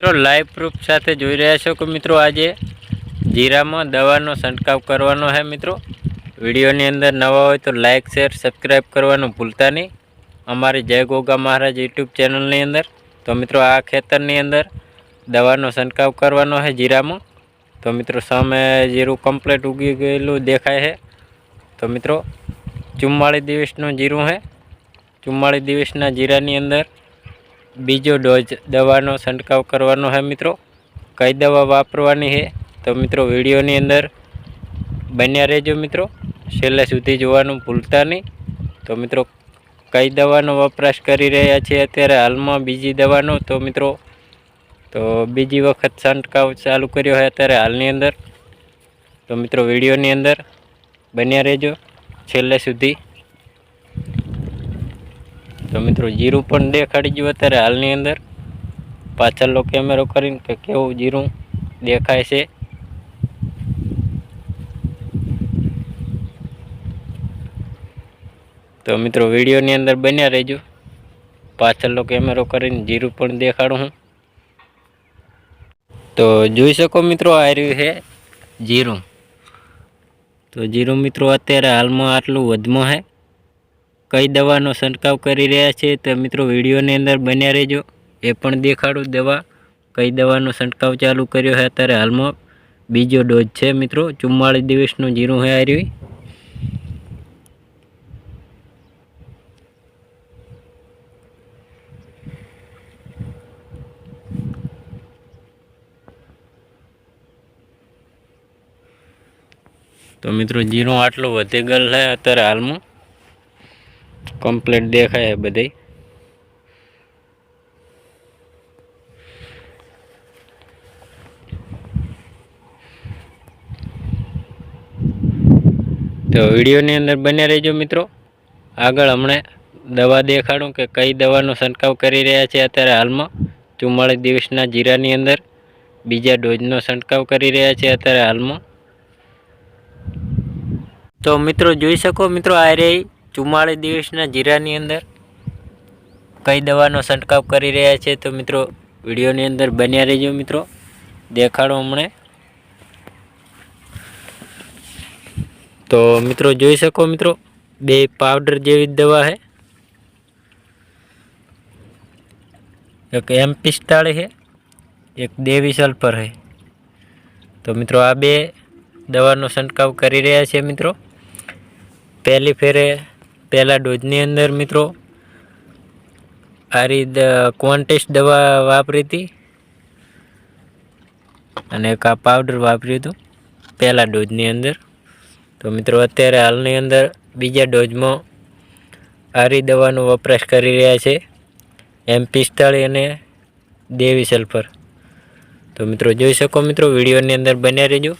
મિત્રો live proof સાથે જોઈ રહ્યા છો કે મિત્રો આજે જીરામાં દવાનો છંટકાવ કરવાનો છે મિત્રો. વિડીયોની અંદર નવા હોય તો લાઈક શેર સબસ્ક્રાઈબ કરવાનું ભૂલતા નહીં. અમારી જય ગોગા મહારાજ યુટ્યુબ ચેનલની અંદર. તો મિત્રો, આ ખેતરની અંદર દવાનો છંટકાવ કરવાનો છે જીરામાં. તો મિત્રો, સામે જીરું કમ્પ્લીટ ઉગી ગયેલું દેખાય છે. તો મિત્રો, ચુમ્માળીસ દિવસનું જીરું છે. ચુમ્માળીસ દિવસના જીરાની અંદર બીજો ડોઝ દવાનો છંટકાવ કરવાનો છે મિત્રો. કઈ દવા વાપરવાની છે તો મિત્રો વિડીયોની અંદર બન્યા રહેજો મિત્રો. છેલ્લે સુધી જોવાનું ભૂલતા નહીં. તો મિત્રો કઈ દવાનો વપરાશ કરી રહ્યા છીએ અત્યારે હાલમાં બીજી દવાનો? તો મિત્રો, તો બીજી વખત છંટકાવ ચાલુ કર્યો હોય અત્યારે હાલની અંદર. તો મિત્રો વિડીયોની અંદર બન્યા રહેજો. છેલ્લે સુધી તો મિત્રો જીરું પણ દેખાડી ગયું અત્યારે હાલની અંદર. પાછળનો કેમેરો કરીને કે કેવું જીરું દેખાય છે. તો મિત્રો વિડીયોની અંદર બન્યા રહેજો. પાછળનો કેમેરો કરીને જીરું પણ દેખાડું હું. તો જોઈ શકો મિત્રો આ રહ્યું છે જીરું. તો જીરું મિત્રો અત્યારે હાલમાં આટલું વધમાં છે. કઈ દવાનો છંટકાવ કરી રહ્યા છે તો મિત્રો વિડીયોની અંદર બન્યા રહેજો. એ પણ દેખાડું દવા. કઈ દવાનો છંટકાવ ચાલુ કર્યો છે અત્યારે હાલમાં? બીજો ડોઝ છે મિત્રો. ચુમ્માળીસ દિવસનું જીરું હે હાર્યું તો મિત્રો, જીરું આટલું વધી ગયેલ છે અત્યારે હાલમાં? કમ્પ્લીટ દેખાય છે બધે. તો વિડીયોની અંદર બન્યા રહેજો મિત્રો. આગળ હમણે દવા દેખાડું કે કઈ દવાનો છંટકાવ કરી રહ્યા છે અત્યારે હાલમાં. ચુમ્માળીસ દિવસના જીરાની અંદર બીજા ડોઝનો છંટકાવ કરી રહ્યા છે અત્યારે હાલમાં. તો મિત્રો જોઈ શકો મિત્રો આ રહી ચુમ્માળીસ દિવસના જીરાની અંદર કઈ દવાનો છંટકાવ કરી રહ્યા છે તો મિત્રો વિડીયોની અંદર બન્યા રહેજો મિત્રો. દેખાડો હમણે. તો મિત્રો જોઈ શકો મિત્રો, બે પાવડર જેવી દવા છે એક એમ પિસ્તાળીસ છે એક દેવી સલ્ફર છે તો મિત્રો આ બે દવાનો છંટકાવ કરી રહ્યા છે મિત્રો. પહેલી ફેરે પહેલા ડોઝની અંદર મિત્રો, આ રીત ક્વોન્ટેસ્ટ દવા વાપરી હતી. અને એક આ પાવડર વાપર્યું હતું, પહેલા ડોઝની અંદર. તો મિત્રો, અત્યારે હાલની અંદર બીજા ડોઝમાં આરી દવાનો વપરાશ કરી રહ્યા છે, એમ પિસ્તાળી અને દેવી સલ્ફર. તો મિત્રો, જોઈ શકો મિત્રો, વિડીયોની અંદર બન્યા રહેજો.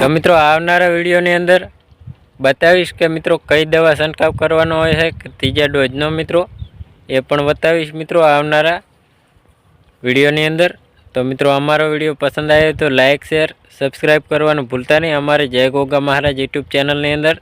તો મિત્રો આવનારા વિડીયોની અંદર બતાવીશ કે મિત્રો કઈ દવા છંટકાવ કરવાનો હોય છે ત્રીજા ડોઝનો મિત્રો. એ પણ બતાવીશ મિત્રો આવનારા વિડીયોની અંદર. તો મિત્રો અમારો વીડિયો પસંદ આવ્યો તો લાઇક શેર, સબસ્ક્રાઈબ કરવાનું ભૂલતા નહીં. અમારે જય ગોગા મહારાજ યુટ્યુબ ચેનલની અંદર.